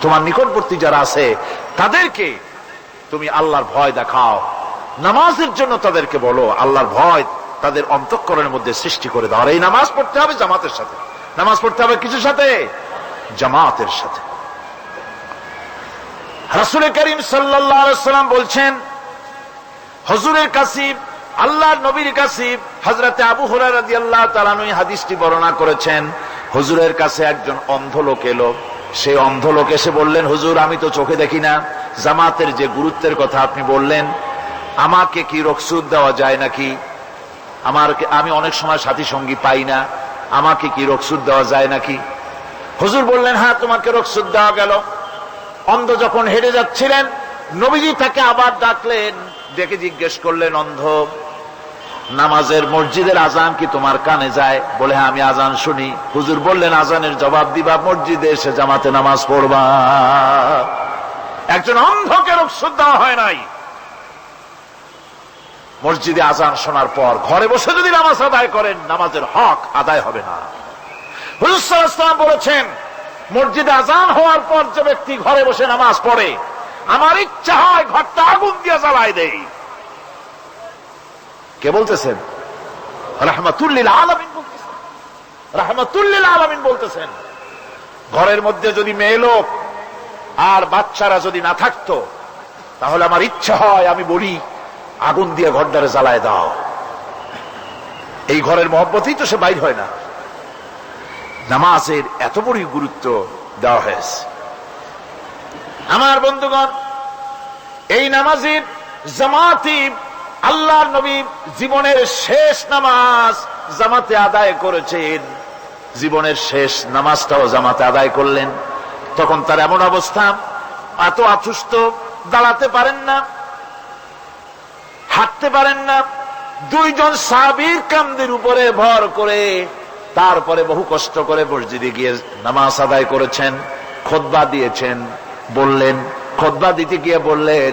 তোমার নিকটবর্তী যারা আছে, তাদেরকে তুমি আল্লাহর ভয় দেখাও। নামাজের জন্য তাদেরকে বলো, আল্লাহর ভয় তাদের অন্তঃকরণের মধ্যে সৃষ্টি করে দাও। আর এই নামাজ পড়তে হবে জামাতের সাথে। নামাজ পড়তে হবে কিছুর সাথে? জামাতের সাথে। রাসুল করিম সাল্লাম বলছেন, হজুরের কাসিব আল্লাহর নবীর কাসিব হজরতে আবু হুরারদি আল্লাহ তালানুই হাদিসটি বর্ণনা করেছেন, হুজুরের কাছে একজন অন্ধ লোক এলো। সে অন্ধ লোক এসে বললেন, হুজুর, আমি তো চোখে দেখি না। জামাতের যে গুরুত্বের কথা আপনি বললেন, আমাকে কি রকসুদ দেওয়া যায় নাকি? আমার আমি অনেক সময় সাথী সঙ্গী পাই না। আমাকে কি রকসুদ দেওয়া যায় নাকি? হুজুর বললেন হ্যাঁ তোমাকে রকসুদ দেওয়া গেল। অন্ধ যখন হেঁটে যাচ্ছিলেন, নবীজি তাকে আবার ডাকলেন, ডেকে জিজ্ঞেস করলেন, অন্ধ নামাজের মসজিদের আজান কি তোমার কানে যায়? বলে হ্যাঁ আমি আজান শুনি। হুজুর বললেন, আজানের জবাব দিবা, মসজিদে এসে জামাতে নামাজ পড়বা। একজন অন্ধকে রক্ষুদ দেওয়া হয় নাই। মসজিদে আজান শোনার পর ঘরে বসে যদি নামাজ আদায় করেন, নামাজের হক আদায় হবে না। হুজুর সাল্লাল্লাহু বলেছেন, মসজিদে আজান হওয়ার পর যে ব্যক্তি ঘরে বসে নামাজ পড়ে, আমার ইচ্ছা হয় ঘরটা আগুন দিয়ে জ্বালাই দেই কে বলতেছেন? রাহমাতুল্লিল আলামিন বলতেছেন। রাহমাতুল্লিল আলামিন বলতেছেন। ঘরের মধ্যে যদি মেয়ে লোক আর বাচ্চারা যদি না থাকতো, তাহলে আমার ইচ্ছা হয় আমি বলি, আগুন দিয়ে ঘরটারে জ্বালায় দাও। এই ঘরের মহব্বতেই তো সে বাইর হয় না। নামাজের এত বড়ই গুরুত্ব দেওয়া হয়েছে। আমার বন্ধুগণ, এই নামাজের জামাতি আল্লাহর নবী জীবনের শেষ নামাজ জামাতে আদায় করেছেন। জীবনের শেষ নামাজটাও জামাতে আদায় করলেন। তখন তার এমন অবস্থা, এত আথুষ্ট দাঁড়াতে পারেন না, হাঁটতে পারেন না, দুইজন সাবির কামদের উপরে ভর করে তারপরে বহু কষ্ট করে মসজিদে গিয়ে নামাজ আদায় করেছেন, খোদবা দিয়েছেন, বললেন, খোদবা দিতে গিয়ে বললেন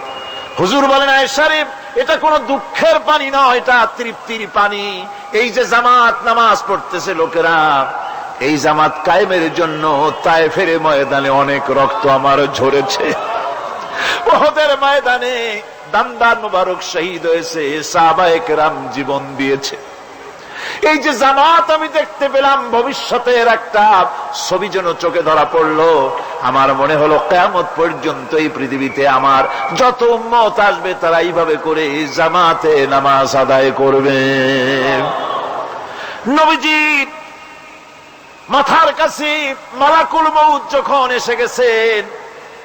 হুজুর বলেন আয়সারিফ এটা কোনো দুঃখের পানি নয় এটা তৃপ্তির পানি। এই যে জামাত নামাজ পড়তেছে লোকেরা, এই জামাত কায়েমের জন্য তাই তায়েফের ময়দানে অনেক রক্ত আমার ঝরেছে। ওহদের ময়দানে দান্দার মুবারক শহীদ হয়েছে সাবায়ক রাম জীবন দিয়েছে। এই যে জামাত আমি দেখতে পেলাম, ভবিষ্যতের একটা ছবি যেন চোখে ধরা পড়ল। আমার মনে হলো কেমত পর্যন্ত এই পৃথিবীতে আমার যত মত আসবে, তারা এইভাবে করে জামাতে নামাজ আদায় করবে। নবীজি, মাথার কাছে মালাকুল মৌত যখন এসে গেছেন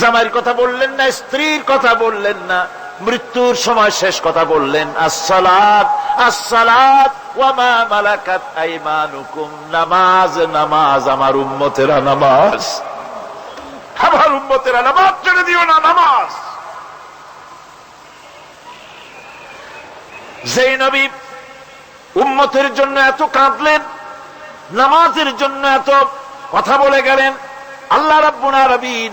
জামাইয়ের কথা বললেন না, স্ত্রীর কথা বললেন না, মৃত্যুর সময় শেষ কথা বললেন, আসসালাত আসসালাত ওয়ামা মালাকাত আইমানুকুম, নামাজ নামাজ, আমার উম্মতেরা নামাজ, আমার উম্মতেরা নামাজ ছেড়ে দিও না, নামাজ। যেই নবী উম্মতের জন্য এত কাঁদলেন, নামাজের জন্য এত কথা বলে গেলেন, আল্লাহ রাব্বুল আলামিন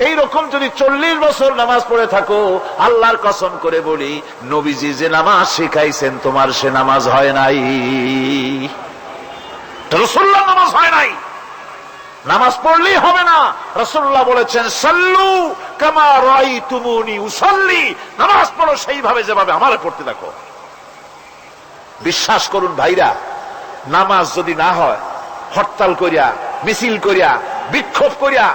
এই রকম যদি চল্লিশ বছর নামাজ পড়ে থাকো, আল্লাহর কসম করে বলি, নবীজি যে নামাজ শিখাইছেন, তোমার সে নামাজ হয় নাই। রসুল্লাহ নামাজ হয় নাই। নামাজ পড়লেই হবে না। রসুল্লাহ বলেছেন, সাল্লু কামা রাই তুমুনি উসল্লি। নামাজ পড়ো সেইভাবে যেভাবে আমার পড়তে দেখো। বিশ্বাস করুন ভাইরা, নামাজ যদি না হয়, হরতাল করিয়া, মিছিল করিয়া, বিক্ষোভ করিয়া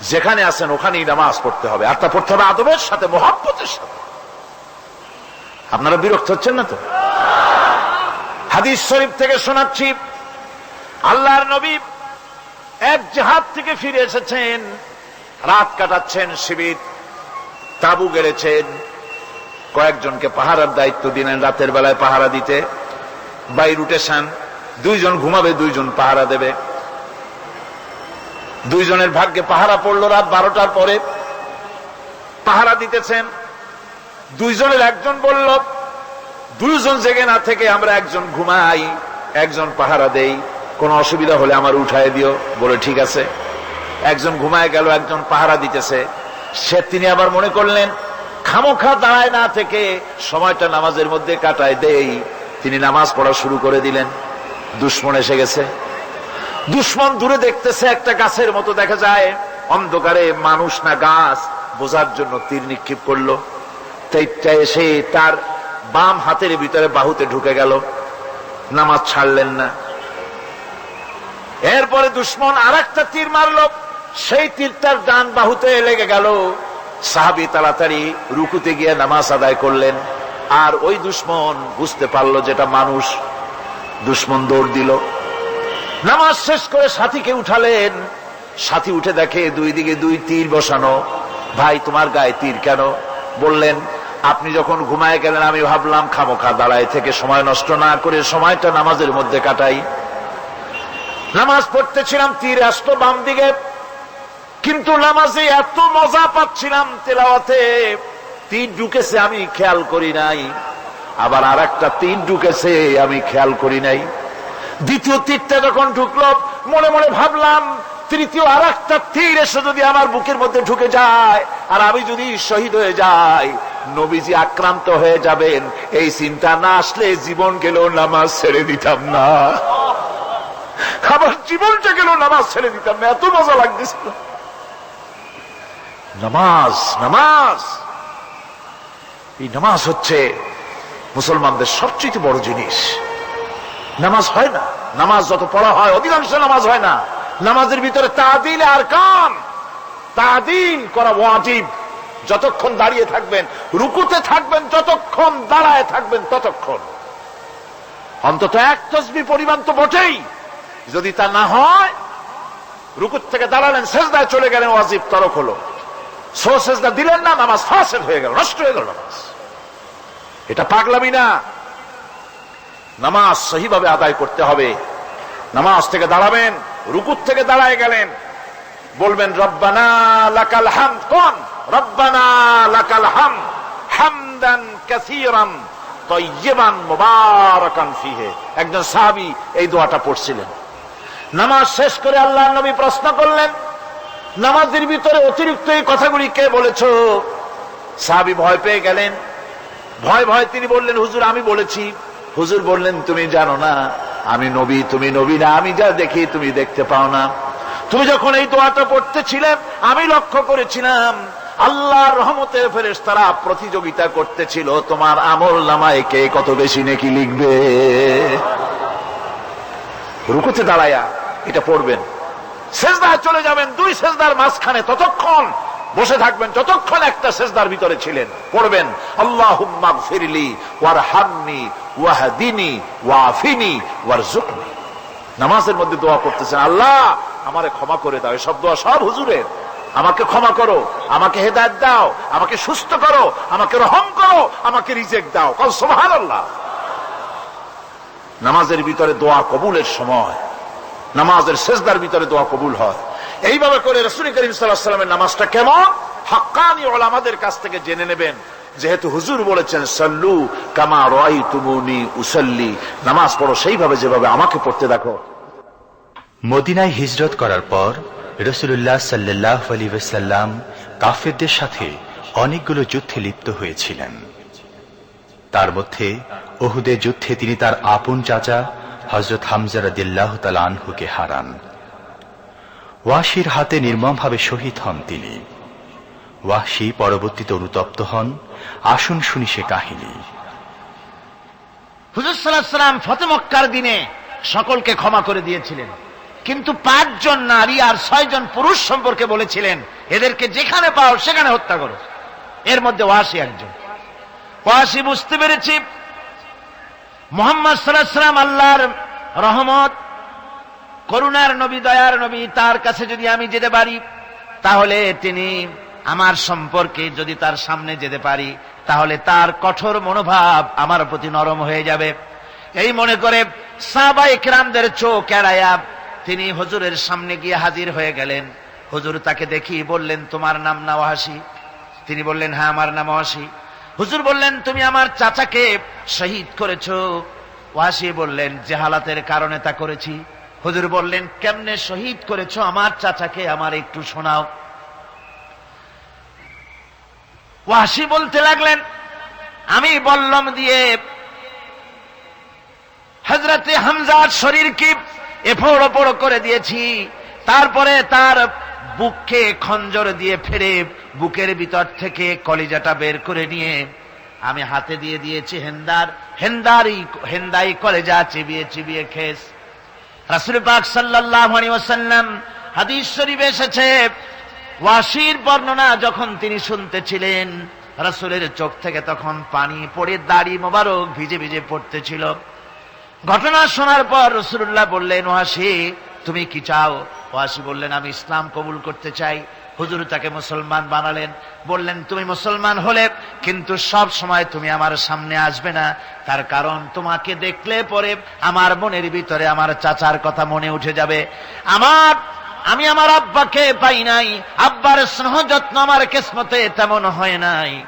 যেখানে আছেন ওখানেই নামাজ পড়তে হবে। আর তা পড়তে হবে আদবের সাথে, মহাব্বতের সাথে। আপনারা বিরক্ত হচ্ছেন না তো? হাদিস শরীফ থেকে শোনাচ্ছি, আল্লাহর নবী এক জেহাদ থেকে ফিরে এসেছেন, রাত কাটাচ্ছেন শিবির, তাবু গেড়েছেন, কয়েকজনকে পাহারার দায়িত্ব দিলেন রাতের বেলায় পাহারা দিতে। বাই রুটেশন দুইজন ঘুমাবে, দুইজন পাহারা দেবে। দুইজনের ভাগ্যে পাহারা পড়ল রাত বারোটার পরে। পাহারা দিতেছেন। দুইজনের একজন বলল, দুইজন জেগে না থেকে আমরা একজন ঘুমাই, একজন পাহারা দেই। কোনো অসুবিধা হলে আমার উঠায় দিও। বলে, ঠিক আছে। একজন ঘুমায় গেল, একজন পাহারা দিতেছে। সে, তিনি আবার মনে করলেন, খামোখা দাঁড়ায় না থেকে সময়টা নামাজের মধ্যে কাটায় দেই। তিনি নামাজ পড়া শুরু করে দিলেন। দুশ্মন এসে গেছে। দুশ্মন দূরে দেখতেছে একটা গাছের মতো, দেখা যায় অন্ধকারে মানুষ না গাছ। বোঝার জন্য তীর নিক্ষেপ করল। তেইটা এসে তার বাম হাতের ভিতরে বাহুতে ঢুকে গেল। নামাজ ছাড়লেন না। এরপরে দুশ্মন আর একটা তীর মারল। সেই তীরটার ডান বাহুতে লেগে গেল। সাহাবি তাড়াতাড়ি রুকুতে গিয়ে নামাজ আদায় করলেন। আর ওই দুশ্মন বুঝতে পারল যেটা মানুষ। দুশ্মন দৌড় দিল। নামাজ শেষ করে সাথীকে উঠালেন। সাথী উঠে দেখে দুই দিকে দুই তীর বসানো। ভাই, তোমার গায়ে তীর কেন? বললেন, আপনি যখন ঘুমায় গেলেন, আমি ভাবলাম, খামোখা দাঁড়ায় থেকে সময় নষ্ট না করে সময়টা নামাজের মধ্যে কাটাই। নামাজ পড়তেছিলাম তীর আসতো বাম দিকে, কিন্তু নামাজে এত মজা পাচ্ছিলাম তেলাওয়াতে। তীর ঢুকেছে, আমি খেয়াল করি নাই। আবার আর একটা তীর ঢুকেছে, আমি খেয়াল করি নাই। দ্বিতীয় তীরটা যখন ঢুকলো, মনে মনে ভাবলাম, তৃতীয় আর একটা তীর এসে যদি আমার বুকের মধ্যে ঢুকে যায়, আর আমি যদি শহীদ হয়ে যাই, নবীজি আক্রান্ত হয়ে যাবেন। এই চিন্তা না আসলে জীবন গেল, নামাজ ছেড়ে দিতাম না। আমার জীবনটা গেল, নামাজ ছেড়ে দিতাম না, এত মজা লাগতেছিল। নামাজ নামাজ। এই নামাজ হচ্ছে মুসলমানদের সবচেয়ে বড় জিনিস। নামাজ হয় না। নামাজ যত পড়া হয়, অধিকাংশ নামাজ হয় না। নামাজের ভিতরে তাদিল আর কাম তাদিল করা ওয়াজিব। যতক্ষণ দাঁড়িয়ে থাকবেন, রুকুতে থাকবেন, যতক্ষণ দাঁড়ায় থাকবেন, ততক্ষণ। অন্তত এক তসবি পরিমাণ তো বটেই। যদি তা না হয় রুকুত থেকে দাঁড়ালেন শেষদায় চলে গেলেন, ওয়াজিব তরক হলো। সো শেষদা দিলেন না, নামাজ ফাঁসের হয়ে গেল, নষ্ট হয়ে গেল নামাজ। এটা পাগলামি না। নামাজ সহিভাবে আদায় করতে হবে। নামাজ থেকে দাঁড়াবেন রুকুত থেকে দাঁড়ায় গেলেন। বলবেন, রব্বানা লাকাল হাম কোন? রব্বানা লাকাল হাম হামদান কাসীরান তয়্যিবান মুবারাকান ফিহে। একজন সাহাবী এই দোয়াটা পড়ছিলেন। নামাজ শেষ করে আল্লাহ নবী প্রশ্ন করলেন, নামাজের ভিতরে অতিরিক্ত এই কথাগুলি কে বলেছ? সাহাবি ভয় পেয়ে গেলেন। ভয় ভয় তিনি বললেন, হুজুর, আমি বলেছি। হুজুর বললেন, তুমি জানো না, আমি নবী, তুমি নবী না, আমি যা দেখি তুমি দেখতে পাও না। তুমি যখন এই দোয়াটা পড়তেছিলে, আমি লক্ষ্য করেছিলাম, আল্লাহর রহমতের ফেরেস তারা প্রতিযোগিতা করতেছিল, তোমার আমল নামায় কে কত বেশি নাকি লিখবে? রুকুতে দাঁড়ায়া এটা পড়বেন। সেজদায় চলে যাবেন, দুই সেজদার মাঝখানে, ততক্ষণ বসে থাকবেন যতক্ষণ একটা সেজদার ভিতরে ছিলেন। পড়বেন আল্লাহ ফিরলি ওয়ার হামনি ওয়াহাদিনী ওয়াফিনি ওয়ার জুকনি নামাজের মধ্যে দোয়া করতেছেন, আল্লাহ, আমারে ক্ষমা করে দাও, এসব দোয়া সব হুজুরের। আমাকে ক্ষমা করো, আমাকে হেদায়ত দাও, আমাকে সুস্থ করো, আমাকে রহম করো, আমাকে রিজেক্ট দাও। কল সোহান আল্লাহ নামাজের ভিতরে দোয়া কবুলের সময়, নামাজের শেষদার ভিতরে দোয়া কবুল হয়। এইভাবে করে রসুল করিম সাল্লামের নামাজটা কেমন? হাক্কানি ওলামাদের কাছ থেকে জেনে নেবেন। যেহেতু হুজুর বলেছেন, সাল্লু কামা রয় তুমুনি উসল্লি। নামাজ পড়ো সেইভাবে যেভাবে আমাকে পড়তে দেখো। মদিনায় হিজরত করার পর রসুল্লাহ সাল্লাহ আলী সাল্লাম কাফেরদের সাথে অনেকগুলো যুদ্ধে লিপ্ত হয়েছিলেন। তার মধ্যে ওহুদের যুদ্ধে তিনি তার আপন চাচা হজরত হামজার দিল্লাহ আনহুকে হারান। ওয়াসির হাতে নির্মমভাবে শহীদ হন তিনি। ওয়াসি পরবর্তীতে অনুতপ্ত হন। আসুন শুনি সে কাহিনী। হুজুর সাল্লাহ সাল্লাম দিনে সকলকে ক্ষমা করে দিয়েছিলেন। কিন্তু পাঁচজন নারী আর ছয়জন পুরুষ সম্পর্কে বলেছিলেন, এদেরকে যেখানে পাও সেখানে হত্যা করো। এর মধ্যে ওয়াসি একজন। ওয়াসি বুঝতে পেরেছি, মোহাম্মদ সাল্লাহ সাল্লাম আল্লাহর রহমত করুণার নবী, দয়ার নবী, তার কাছে যদি আমি যেতে পারি, তাহলে তিনি আমার সম্পর্কে যদি তার সামনে যেতে পারি, তাহলে তার কঠোর মনোভাব আমার প্রতি নরম হয়ে যাবে। এই মনে করে সাবা ইকরামদের চোখ এড়ায়া তিনি হজুরের সামনে গিয়ে হাজির হয়ে গেলেন। হুজুর তাকে দেখি বললেন, তোমার নাম নওয়াসি তিনি বললেন হ্যাঁ আমার নাম ওয়াসি। হুজুর বললেন, তুমি আমার চাচাকে শহীদ করেছ। ওয়াসি বললেন, জেহালাতের কারণে তা করেছি। হুজুর বললেন, কেমনে শহীদ করেছ আমার চাচাকে? আমার একটু শোনাও। ওয়াসি বলতে লাগলেন, আমি বললাম দিয়ে হজরতে হামজার শরীরকে এফোড় ওপড় করে দিয়েছি, তারপরে তার বুককে খঞ্জর দিয়ে ফেরে বুকের ভিতর থেকে কলিজাটা বের করে নিয়ে আমি হাতে দিয়ে দিয়েছি হেন্দার হেন্দারি হেন্দাই কলেজা চিবিয়ে চিবিয়ে খেস। রাসুল পাক সাল্লাহ ওসাল্লাম হাদিস শরীফ এসেছে, ওয়াসির বর্ণনা যখন তিনি শুনতেছিলেন, রাসুলের চোখ থেকে তখন পানি পড়ে দাড়ি মোবারক ভিজে ভিজে পড়তেছিল। ঘটনা শোনার পর রসুল্লাহ বললেন, ওয়াসি, তুমি কি চাও? ওয়াসি বললেন, আমি ইসলাম কবুল করতে চাই। হুজুর তাকে মুসলমান বানালেন। বললেন, তুমি মুসলমান হলে কিন্তু সব সময় তুমি আমার সামনে আসবে না। তার কারণ তোমাকে দেখলে পরে আমার মনের ভিতরে আমার চাচার কথা মনে উঠে যাবে। আমার, আমি আমার আব্বাকে পাই নাই। আব্বার স্নেহ যত্ন আমার কিসমতে তেমন হয় নাই।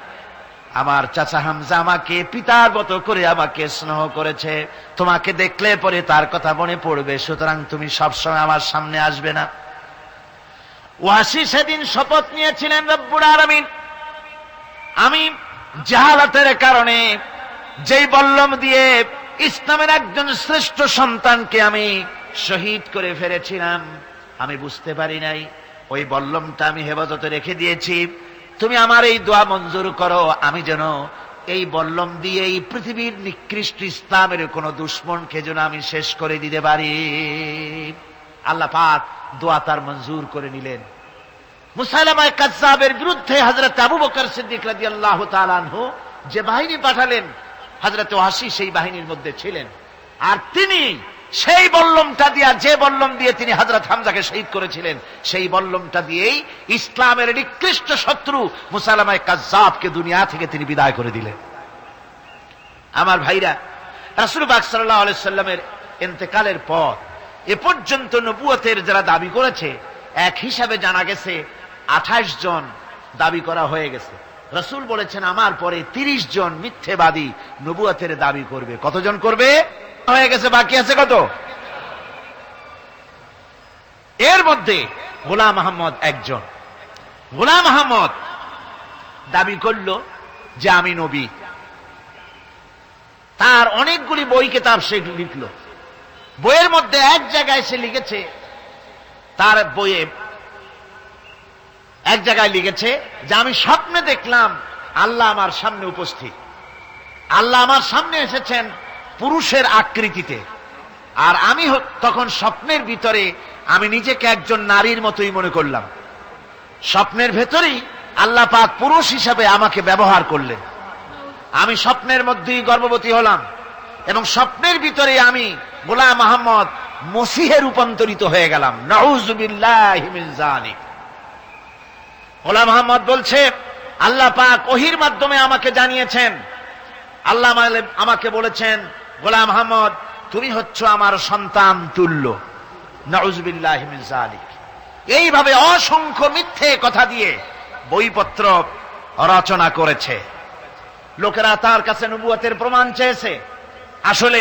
আমার চাচা হামজা আমাকে পিতার মতো করে আমাকে স্নেহ করেছে। তোমাকে দেখলে পরে তার কথা মনে পড়বে, সুতরাং তুমি সবসময় আমার সামনে আসবে না। ওয়াসি সেদিন শপথ নিয়েছিলেন রব্বুর আরামিন আমি জাহালাতের কারণে যেই বল্লম দিয়ে ইসলামের একজন শ্রেষ্ঠ সন্তানকে আমি শহীদ করে ফেলেছিলাম, আমি বুঝতে পারি নাই। ওই বল্লমটা আমি হেফাজতে রেখে দিয়েছি। তুমি আমার এই দোয়া মঞ্জুর করো, আমি যেন এই বল্লম দিয়ে এই পৃথিবীর নিকৃষ্ট ইসলামের কোন দুশ্মনকে যেন আমি শেষ করে দিতে পারি। আল্লাহ পাক দোয়া তার মঞ্জুর করে নিলেন। মুসাইলামায় কাজ্জাবের বিরুদ্ধে হজরত আবু বকর সিদ্দিক তাআলা আনহু যে বাহিনী পাঠালেন হজরত ওয়াসি সেই বাহিনীর মধ্যে ছিলেন। আর তিনি সেই বল্লমটা দিয়া, যে বল্লম দিয়ে তিনি হজরত হামজাকে শহীদ করেছিলেন, সেই বল্লমটা দিয়েই ইসলামের নিকৃষ্ট শত্রু মুসাইলামায় কাজ্জাবকে দুনিয়া থেকে তিনি বিদায় করে দিলেন। আমার ভাইরা, রাসুল বাক সাল্লাহ সাল্লামের এতেকালের পর এ পর্যন্ত নবুয়তের যারা দাবি করেছে, এক হিসাবে জানা গেছে, আঠাশ জন দাবি করা হয়ে গেছে। রসুল বলেছেন, আমার পরে তিরিশ জন মিথ্যেবাদী নবুয়তের দাবি করবে। কতজন করবে? হয়ে গেছে, বাকি আছে কত? এর মধ্যে গোলাম আহমদ একজন। গোলাম আহমদ দাবি করল যে আমি নবী। তার অনেকগুলি বই কেতাব সে লিখল। বইয়ের মধ্যে এক জায়গায় সে লিখেছে, তার বইয়ে এক জায়গায় লিখেছে যে আমি স্বপ্নে দেখলাম আল্লাহ আমার সামনে উপস্থিত। আল্লাহ আমার সামনে এসেছেন পুরুষের আকৃতিতে। আর আমি তখন স্বপ্নের ভিতরে আমি নিজেকে একজন নারীর মতোই মনে করলাম। স্বপ্নের ভেতরেই আল্লাহ পাক পুরুষ হিসাবে আমাকে ব্যবহার করলেন। আমি স্বপ্নের মধ্যেই গর্ভবতী হলাম এবং স্বপ্নের ভিতরে আমি গোলাম আহমদ মসিহে রূপান্তরিত হয়ে গেলাম। নাউজুবিল্লাহি গোলাম আহমদ বলছে, আল্লাহ পাক ওহির মাধ্যমে আমাকে জানিয়েছেন। আল্লাহ আমাকে বলেছেন, গোলাম আহমদ, তুমি হচ্ছ আমার সন্তান তুল্য। নাউজুবিল্লাহি মিন যালিক। এইভাবে অসংখ্য মিথ্যে কথা দিয়ে বইপত্র রচনা করেছে। লোকেরা তার কাছে নবুয়তের প্রমাণ চেয়েছে। আসলে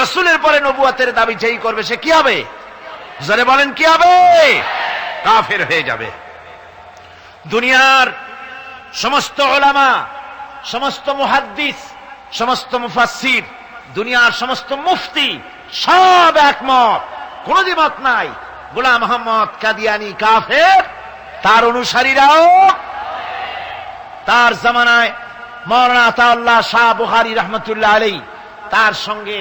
রসুলের পরে নবুয়াতের দাবি যেই করবে সে কি হবে? জোরে বলেন, কি হবে? কাফের হয়ে যাবে। দুনিয়ার সমস্ত ওলামা, সমস্ত মুহাদ্দিস, সমস্ত মুফাসসির, দুনিয়ার সমস্ত মুফতি সব একমত। কোন দ্বিমত নাই। গোলাম মোহাম্মদ কাদিয়ানি কাফের, তার অনুসারীরাও তার জামানায় মৌলানা আতাউল্লাহ শাহ বুহারি রহমতুল্লাহ আলী তার সঙ্গে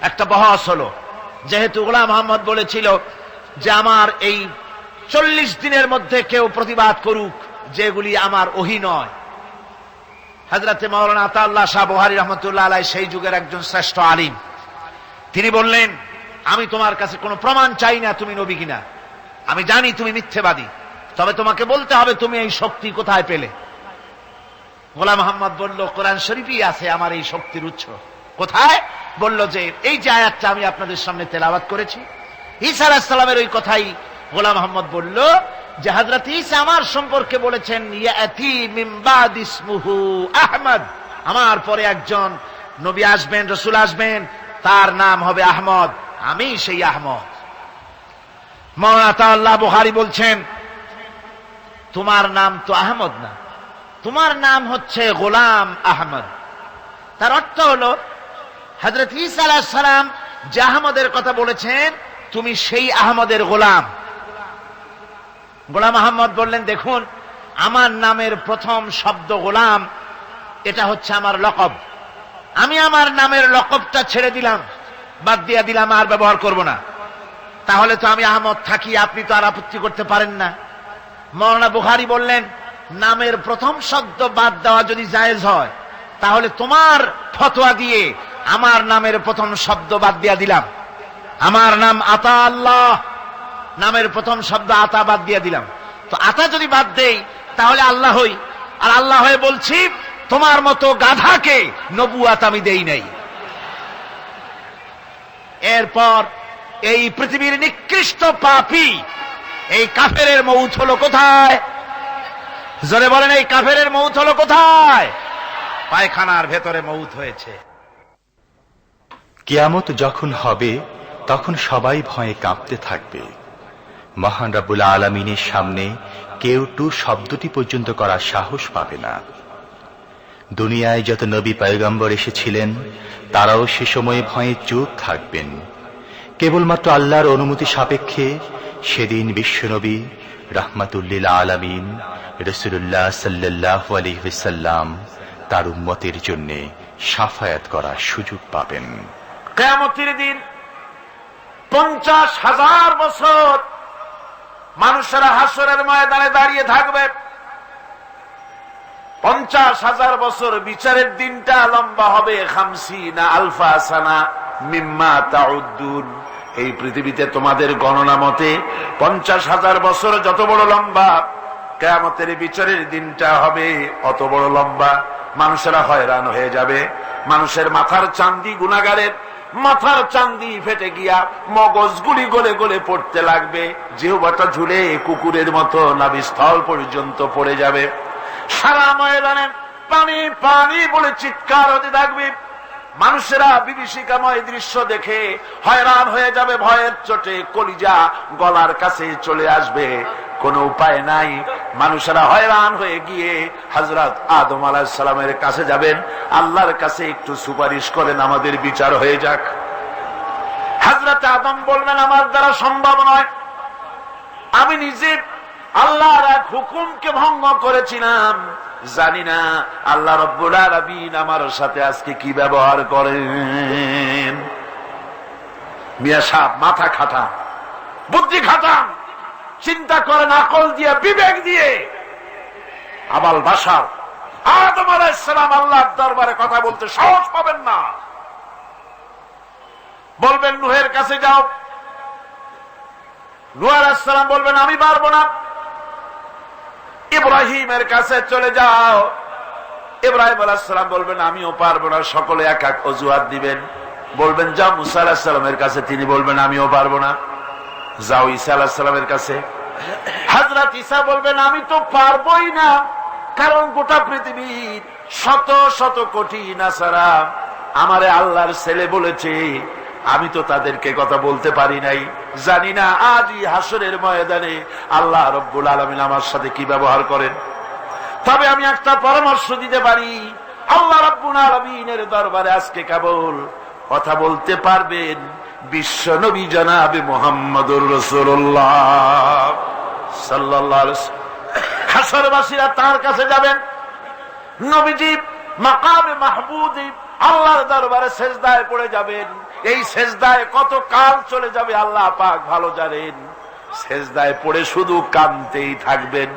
একটা বহস হলো। যেহেতু গোলাম মোহাম্মদ বলেছিল যে আমার এই চল্লিশ দিনের মধ্যে কেউ প্রতিবাদ করুক, যেগুলি আমার ওহি নয়। হাজরাতে মৌলানা আতাউল্লাহ শাহ বুহারি রহমতুল্লাহ আলাই সেই যুগের একজন শ্রেষ্ঠ আলিম। তিনি বললেন, আমি তোমার কাছে কোনো প্রমাণ চাই না তুমি নবী কিনা। আমি জানি তুমি মিথ্যেবাদী। তবে তোমাকে বলতে হবে তুমি এই শক্তি কোথায় পেলে? গোলাম মোহাম্মদ বলল, কোরআন শরীফই আছে আমার এই শক্তির উৎস। কোথায়? বলল যে, এই যে আয়াতটা আমি আপনাদের সামনে তেলাওয়াত করেছি। ঈসা আলাহিসাল্লামের ওই কথাই গোলাম মোহাম্মদ বলল যে, হাজরত ঈসা আমার সম্পর্কে বলেছেন আহমদ। আমার পরে একজন নবী আসবেন, রসুল আসবেন, তার নাম হবে আহমদ। আমি সেই আহমদ। মৌলানা বুহারি বলছেন, তোমার নাম তো আহমদ না। তোমার নাম হচ্ছে গোলাম আহমদ। তার অর্থ হলো হজরত ইসা আলাহ সালাম যে আহমদের কথা বলেছেন, তুমি সেই আহমদের গোলাম। গোলাম আহমদ বললেন, দেখুন, আমার নামের প্রথম শব্দ গোলাম, এটা হচ্ছে আমার লকব। আমি আমার নামের লকবটা ছেড়ে দিলাম, বাদ দিয়া দিলাম, আর ব্যবহার করব না। তাহলে তো আমি আহমদ থাকি, আপনি তো আর আপত্তি করতে পারেন না। মৌলানা বুহারি বললেন, নামের প্রথম শব্দ বাদ দেওয়া যদি জায়েজ হয়, তাহলে তোমার ফতোয়া দিয়ে আমার নামের প্রথম শব্দ বাদ দিয়া দিলাম। আমার নাম আতা আল্লাহ। নামের প্রথম শব্দ আতা বাদ দিয়া দিলাম। তো আতা যদি বাদ দেই, তাহলে আল্লাহ হই। আর আল্লাহ হয়ে বলছি, তোমার মতো গাধাকে নবুয়াত আমি দেই নাই। এরপর এই পৃথিবীর নিকৃষ্ট পাপী, এই কাফেরের মৌত হলো কোথায়? জোরে বলেন, এই কাফের মৌত হলো কোথায়? পায়খানার ভেতরে মৌত হয়েছে। কিয়ামত যখন হবে, তখন সবাই ভয়ে কাঁপতে থাকবে। মহান রাবুল আলমিনের সামনে কেউ টু শব্দটি পর্যন্ত করার সাহস পাবে না। দুনিয়ায় যত নবী পয়গম্বর এসেছিলেন, তারাও সে সময়ে ভয়ে চুপ থাকবেন। কেবলমাত্র আল্লাহর অনুমতি সাপেক্ষে সেদিন বিশ্বনবী রাহমাতুল্লিল আলামিন রসুল্লাহ সাল্লাহ আলহিসাল্লাম তার উম্মতের জন্যে সাফায়াত করার সুযোগ পাবেন। কেয়ামতির দিন পঞ্চাশ হাজার বছর মানুষেরা হাসরের ময়দানে দাঁড়িয়ে থাকবে। পঞ্চাশ হাজার বছর বিচারের দিনটা লম্বা হবে। খামসি না আলফা সানা মিম্মা তাউদ্দুন। এই পৃথিবীতে তোমাদের গণনা মতে পঞ্চাশ হাজার বছর যত বড় লম্বা, কেয়ামতের বিচারের দিনটা হবে অত বড় লম্বা। মানুষেরা হয়রান হয়ে যাবে। মানুষের মাথার চান্দি গুণাগারের মাথার চান্দি ফেটে গিয়া মগজগুলি গলে গলে পড়তে লাগবে। জিহবাটা ঝুলে কুকুরের মতো নাবিস্থল পর্যন্ত পড়ে যাবে। সারা ময়দানে পানি পানি বলে চিৎকার হতে থাকবে। মানুষেরা বিভীষিকাময় দৃশ্য দেখে হয়রান হয়ে যাবে, ভয়ের চোটে কলিজা গলার কাছে চলে আসবে। কোনো উপায় নাই। মানুষেরা হয়রান হয়ে গিয়ে হজরত আদম আলাহিসাল্লামের কাছে যাবেন। আল্লাহর কাছে একটু সুপারিশ করেন, আমাদের বিচার হয়ে যাক। হজরত আদম বলবেন আমার দ্বারা সম্ভব নয়। আমি নিজে আল্লাহর এক হুকুমকে ভঙ্গ করেছিলাম। জানি না আল্লাহ আলামিন আমার সাথে আজকে কি ব্যবহার করেন। মিয়া সাহ মাথা খাটা বুদ্ধি খাটান। চিন্তা করেন আকল দিয়ে, বিবেক দিয়ে। আবাল বাসার। আদম আলাইসালাম আল্লাহর দরবারে কথা বলতে সাহস পাবেন না। বলবেন, নুহের কাছে যাও। নুয়ার আসসালাম বলবেন, আমি পারব না। ইব্রাহিমের কাছে চলে যাও। ইব্রাহিম আলাহাম বলবেন, আমিও পারব না, সকলে এক এক অজুহাত দিবেন। বলবেন যা মুসা আলাহিসাল্লামের কাছে। তিনি বলবেন, আমিও পারব না। যাও ঈসা আলাহিসাল্লামের কাছে। হাজরাত ঈসা বলবেন, আমি তো পারবই না, কারণ গোটা পৃথিবীর শত শত কোটি নাসারা আমারে আল্লাহর ছেলে বলেছে। আমি তো তাদেরকে কথা বলতে পারি নাই। জানি না আজই হাসরের ময়দানে আল্লাহ রব্বুল আলমিন আমার সাথে কি ব্যবহার করেন। তবে আমি একটা পরামর্শ দিতে পারি। আল্লাহ রব্বুল আলমিনের দরবারে আজকে কেবল কথা বলতে পারবেন। বিশ্ব নবী জনাবে মোহাম্মদুর রসুল্লাহ সাল্লাহ হাসরবাসীরা তার কাছে যাবেন। নবীজি মাকামে মাহবুদ আল্লাহর দরবারে সেজদায় পড়ে যাবেন। এই সেজদায় কত কাল চলে যাবে আল্লাহ পাক ভালো জানেন। সেজদায় পড়ে শুধু কানতেই থাকবেন।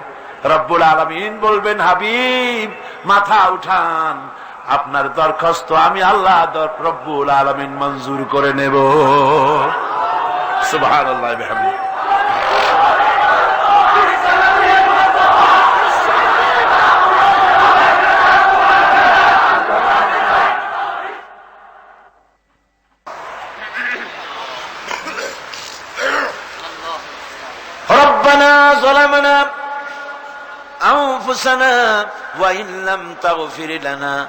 রব্বুল আলমিন বলবেন, হাবিব, মাথা উঠান। আপনার দরখাস্ত আমি আল্লাহ দর- রব্বুল আলমিন মঞ্জুর করে নেব সুবাহ আল্লাহ ربنا ظلمنا أنفسنا وإن لم تغفر لنا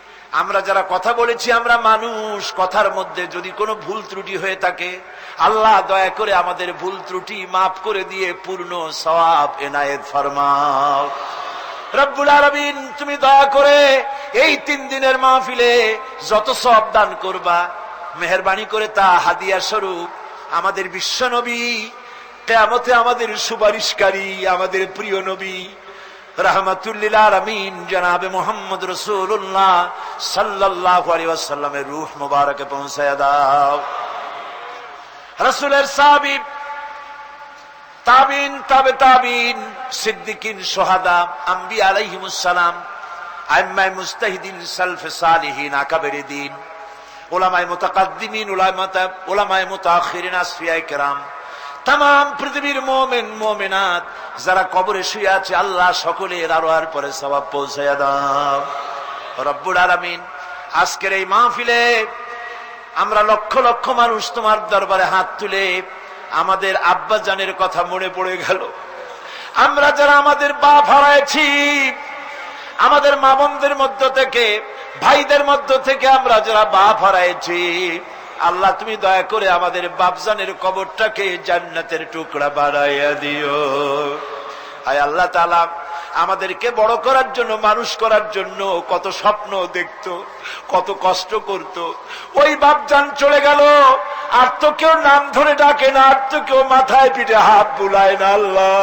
আমরা যারা কথা বলেছি, আমরা মানুষ, কথার মধ্যে যদি কোনো ভুল ত্রুটি হয়ে থাকে, আল্লাহ দয়া করে আমাদের ভুল ত্রুটি মাফ করে দিয়ে পূর্ণ সওয়াব এনায়েত ফরমাও। রব্বুল আলমিন, তুমি দয়া করে এই তিন দিনের মাহফিলে যত সব দান করবা, মেহরবানি করে তা হাদিয়া স্বরূপ আমাদের বিশ্ব নবী, কেয়ামতে আমাদের সুপারিশকারী, আমাদের প্রিয় নবী রাহমাতুল্লিল আমিন জনাবে মোহাম্মদ রসুল্লাহ সাল্লাহ আলী ওয়াসাল্লামের রুহ মুবারকে ওলামায় মোতাকাদ্দিমিন, ওলামায় মোতাখিরিন আসফিয়ায় কেরাম তাম পৃথিবীর মোমেন, মোমেনাত, যারা কবরে শুয়ে আছে, আল্লাহ সকলের আরও আর পরে সবাব পৌঁছাইয়া দাও। রব্বুল আলামিন, আজকের এই মাহফিলে আমরা লক্ষ লক্ষ মানুষ তোমার দরবারে হাত তুলে আমাদের আব্বা জানের কথা মনে পড়ে গেল। আমরা যারা আমাদের বাপ হারাইছি, আমাদের মা বোনদের মধ্য থেকে, ভাইদের মধ্য থেকে আমরা যারা বাপ হারাইছি আল্লাহ, তুমি দয়া করে আমাদের বাপজানের কবরটাকে জান্নাতের টুকরা বাড়াইয়া দিও। আয় আল্লাহ তালা আমাদেরকে বড় করার জন্য, মানুষ করার জন্য কত স্বপ্ন দেখত, কত কষ্ট করত। ওই বাপজান চলে গেল, আর তো কেউ নাম ধরে ডাকে না, আর তো কেউ মাথায় পিঠে হাত বুলায় না আল্লাহ।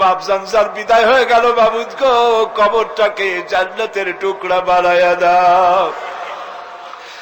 বাপজান যার বিদায় হয়ে গেল, বাবুদ গো, কবরটাকে জান্নাতের টুকরা বাড়াইয়া দাও।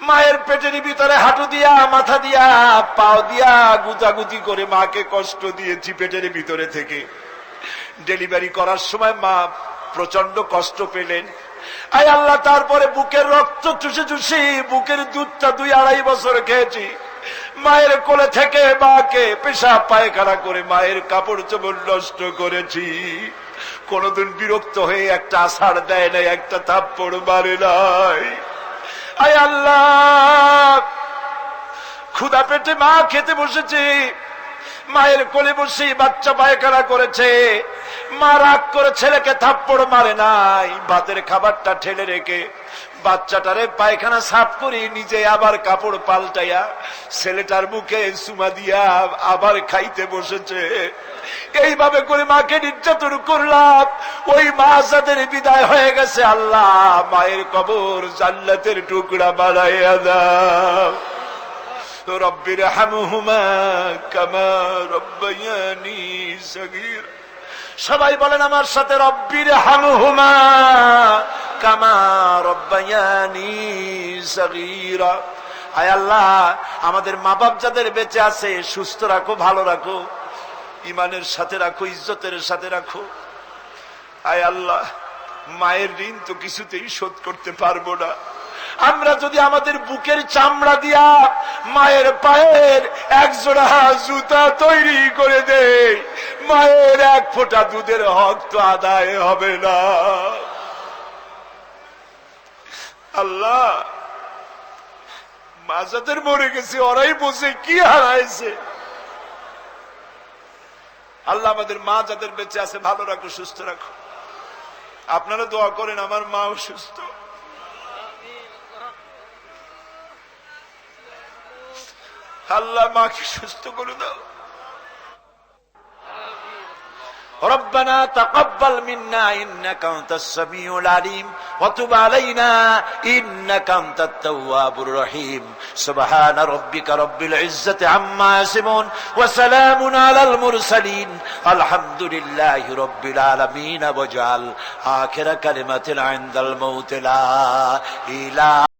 মায়ের পেটের ভিতরে হাঁটু দিয়া, মাথা দিয়া, পাও দিয়া গুতাগুতি করে মাকে কষ্ট দিয়েছি পেটের ভিতরে থেকে। ডেলিভারি করার সময় মা প্রচণ্ড কষ্ট পেলেন। আয় আল্লাহ, তারপরে বুকের রক্ত চুষে চুষি বুকের দুধটা দুই আড়াই বছর খেয়েছি। মায়ের কোলে থেকে মাকে পেশা পায়খানা করে মায়ের কাপড় চোপড় নষ্ট করেছি। কোনদিন বিরক্ত হয়ে একটা আষাঢ় দেয় নাই, একটা থাপ্পড় মারে নাই। আয় আল্লাহ। ক্ষুদা পেটে মা খেতে বসেছি। মায়ের কোলে বসে বাচ্চা পায়খানা করেছে। মা রাগ করে ছেলেকে থাপ্পড় মারে নাই। ভাতের খাবারটা ঠেলে রেখে বাচ্চাটারে পায়খানা সাফ করে, নিজে আবার কাপড় পাল্টাইয়া ছেলেটার মুখে সুমা দিয়া আবার খাইতে বসেছে। এইভাবে করে মাকে নির্যাতন করলাম। ওই মা যাদের বিদায় হয়ে গেছে, আল্লাহ মায়ের কবর জান্নাতের টুকরা বাড়াইয়া দাও। হামহুমা কামা রব্বায়ানি সগীর। সবাই বলেন আমার সাথে, রব্বির হামহুমা কামা রব্বায়ানি সগীরা। আয় আল্লাহ, আমাদের মা বাপ যাদের বেঁচে আছে, সুস্থ রাখো, ভালো রাখো ইমানের সাথে রাখো, ইজ্জতের সাথে রাখো। আয় আল্লাহ, মায়ের ঋণ তো কিছুতেই শোধ করতে পারব না। আমরা যদি আমাদের বুকের চামড়া দিয়া মায়ের পায়ের এক জোড়া জুতা তৈরি করে দেই, মায়ের এক ফোঁটা দুধের হক তো আদায় হবে না। আল্লাহ, মা যাদের মরে গেছে, ওরাই বসে কি হারাইছে। আল্লাহ আমাদের মা যাদের বেঁচে আছে, ভালো রাখো, সুস্থ রাখো। আপনারা দোয়া করেন, আমার মাও সুস্থ। আল্লাহ মাকে সুস্থ করে দাও ربنا تقبل منا إنك أنت السميع العليم وتب علينا إنك أنت التواب الرحيم سبحان ربك رب العزة عما يصفون وسلام على المرسلين الحمد لله رب العالمين واجعل آخر كلمة عند الموت لا إله